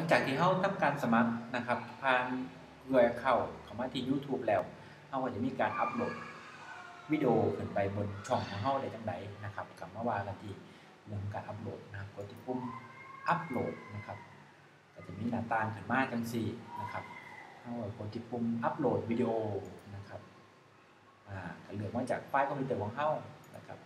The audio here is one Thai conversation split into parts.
ลังจากที่เราทำการสมัครนะครับผ่านเงื่อเข้าเข้ามาที่ YouTube แล้วเราก็จะมีการอัปโหลดวิดีโอขึ้นไปบนช่องของเราได้จังไดนะครับกลับมาว่ากันที่เรื่องการอัปโหลดนะครับกดที่ปุ่มอัปโหลดนะครับก็จะมีหน้าต่างขึ้นมาจังซี่นะครับเราก็กดที่ปุ่มอัปโหลดวิดีโอนะครับอ่าก็เลือกมาจากไฟล์คอมพิวเตอร์ของเรานะครับ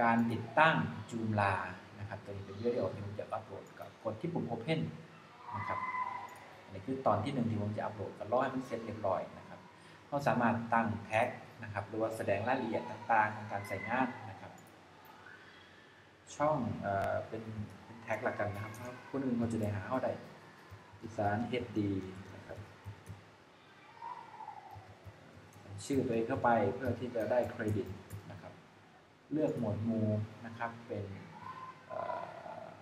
การติดตั้งจูมลานะครับตัวนี้เป็นวิดีโอที่ผมจะอัปโหลดกับกดที่ปุ่ม Open นะครับอันนี้คือตอนที่หนึ่งที่ผมจะอัปโหลดก็รอให้มันเสร็จเรียบร้อยนะครับเราสามารถตั้งแท็กนะครับหรือว่าแสดงรายละเอียดต่างๆของการใส่งานนะครับช่องเอ่อเป็นเป็นแท็กหลักกันนะครับเพราคนอื่นเขาจะได้หาเอาได้อีสานเฮดดีนะครับชื่อตัวเองเข้าไปเพื่อที่จะได้เครดิต เลือกหมวดหมู่นะครับเป็น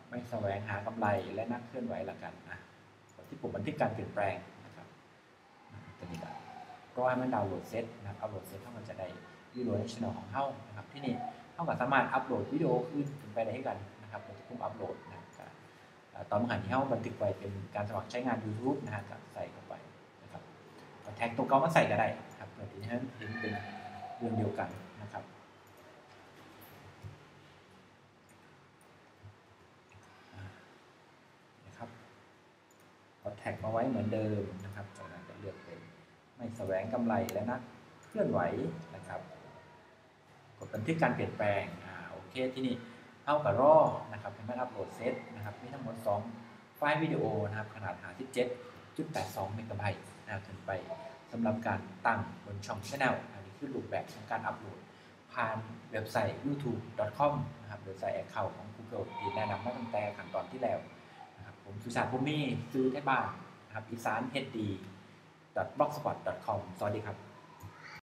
ไม่แสวงหากำไรและนักเคลื่อนไหวลักกันนะที่ปุ่มบันทึกการเปลี่ยนแปลงนะครับตัวนี้ก็รอให้มันดาวน์โหลดเซตนะครับอัปโหลดเซตเท่ากับจะได้วิดีโอในช่องของเฮ้านะครับที่นี่เท่ากับสามารถอัปโหลดวิดีโอขึ้นขึ้นไปได้ให้กันนะครับกดที่ปุ่มอัปโหลดนะครับต่อตอนเมื่อหันที่เฮ้าบันทึกไว้เป็นการสมัครใช้งาน YouTube นะฮะก็ใส่เข้าไปนะครับแท็กตัวเก่ามาใส่ก็ได้ครับเพื่อที่จะให้เห็นเป็นเรื่องเดียวกันนะครับเอาแท็กมาไว้เหมือนเดิมนะครับจากนั้นก็เลือกเป็นไม่แสวงกำไรและนักเคลื่อนไหวนะครับ กดบันทึกการเปลี่ยนแปลงอ่าโอเคที่นี่เท่ากับรอนะครับเป็นแม่อัปโหลดเซตนะครับมีทั้งหมด 2 ไฟล์วิดีโอนะครับขนาด57.82เมกะไบต์นะครับถึงไปสำหรับการตั้งบนช่อง Channel อันนี้คือรูปแบบของการอัปโหลด ผ่านเว็บไซต์ youtube.com นะครับเว็บไซต์แอคเคาท์ของ Google ที่แนะนำมาตั้งแต่ขั้นตอนที่แล้วนะครับผมสุชาติพุ่มมีซื้อไทยบ้าน นะครับอีสานเฮดดี blogspot com สวัสดีครับ